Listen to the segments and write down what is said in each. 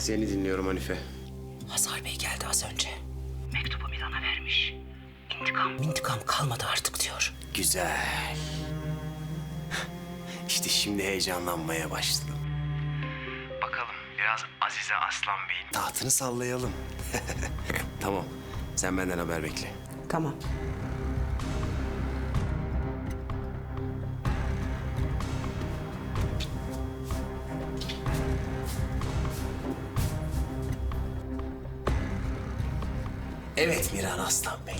Seni dinliyorum Hanife. Hazar Bey geldi az önce. Mektubu Miran'a vermiş. İntikam, intikam kalmadı artık diyor. Güzel. İşte şimdi heyecanlanmaya başladım. Bakalım biraz Azize Aslan Bey'in Tahtını sallayalım. tamam. Sen benden haber bekle. Tamam. Evet Miran Aslan Bey.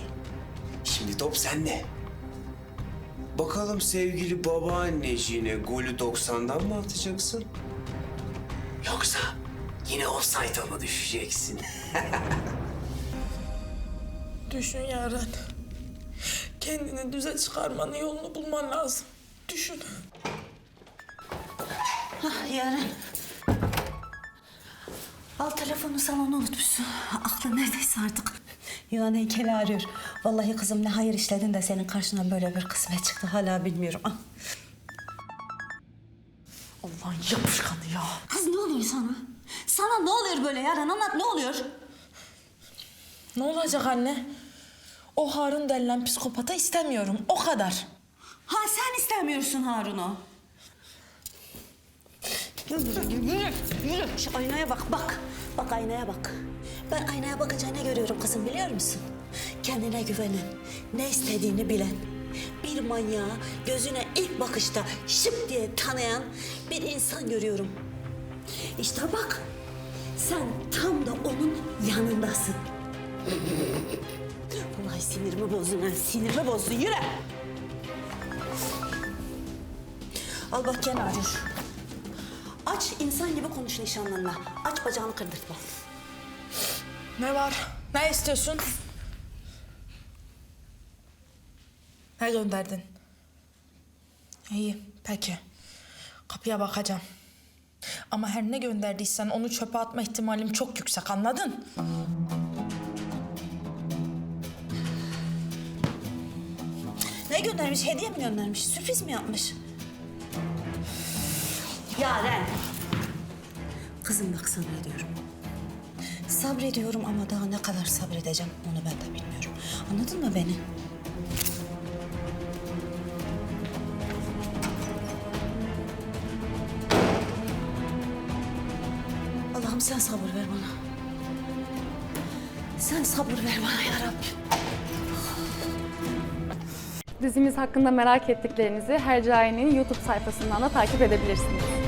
Şimdi top sende. Bakalım sevgili babaanneciğine golü 90'dan mı atacaksın? Yoksa yine offside'a mı düşeceksin? Düşün Yaren. Kendini düze çıkarmanın yolunu bulman lazım. Düşün. Yarın. Al telefonu salona unutmuşsun. Aklın neredeyse artık. Yunan heykeli arıyor. Vallahi kızım ne hayır işledin de senin karşına böyle bir kısmet çıktı. Hala bilmiyorum. Ah. Allah'ın yapışkanı ya. Kız ne oluyor sana? Sana ne oluyor böyle Yaren? Anlat ne oluyor? Ne olacak anne? O Harun denilen psikopata istemiyorum. O kadar. Ha sen istemiyorsun Harun'u. Şu aynaya bak, bak. Bak aynaya bak. Ben aynaya bakınca ne görüyorum kızım biliyor musun? Kendine güvenen, ne istediğini bilen, bir manyağı gözüne ilk bakışta şıp diye tanıyan bir insan görüyorum. İşte bak, sen tam da onun yanındasın. Vallahi sinirimi bozdun ha, sinirimi bozdun. Yürü. Al bak arıyor. Aç insan gibi konuş nişanlınla. Aç bacağını kırdırtma. Ne var? Ne istiyorsun? Ne gönderdin? İyi, peki. Kapıya bakacağım. Ama her ne gönderdiysen onu çöpe atma ihtimalim çok yüksek, anladın? Ne göndermiş? Hediye mi göndermiş? Sürpriz mi yapmış? Yaren. Kızım bak sabrediyorum. Sabrediyorum ama daha ne kadar sabredeceğim onu ben de bilmiyorum. Anladın mı beni? Allah'ım sen sabır ver bana. Sen sabır ver bana ya Rabbim. Dizimiz hakkında merak ettiklerinizi Hercai'nin YouTube sayfasından da takip edebilirsiniz.